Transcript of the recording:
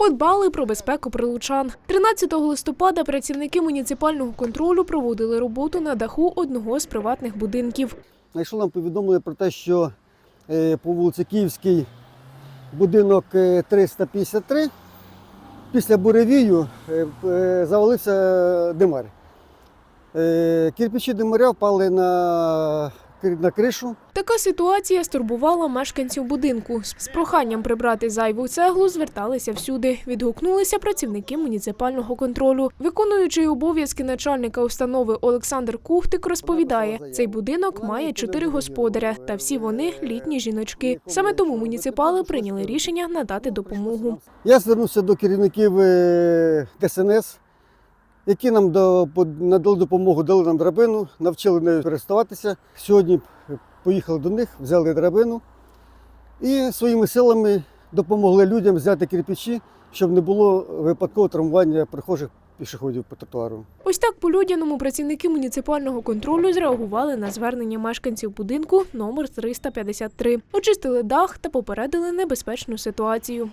Подбали про безпеку прилучан. 13 листопада працівники муніципального контролю проводили роботу на даху одного з приватних будинків. Знайшло нам повідомлення про те, що е, по вулиці Київській будинок е, 353 після буревію е, е, завалився димар. Е, Кирпичі димаря впали на, на кришу. Така ситуація стурбувала мешканців будинку. З проханням прибрати зайву цеглу зверталися всюди. Відгукнулися працівники муніципального контролю. Виконуючий обов'язки начальника установи Олександр Кухтик розповідає, цей будинок має чотири господаря, та всі вони літні жіночки. Саме тому муніципали прийняли рішення надати допомогу. Я звернувся до керівників е, ДСНС, які нам надали допомогу, дали нам драбину, навчили нею користуватися. Сьогодні поїхали до них, взяли драбину і своїми силами допомогли людям взяти кирпичі, щоб не було випадкового травмування прихожих пішоходів по тротуару. Ось так по-людяному працівники муніципального контролю зреагували на звернення мешканців будинку номер 353. Очистили дах та попередили небезпечну ситуацію.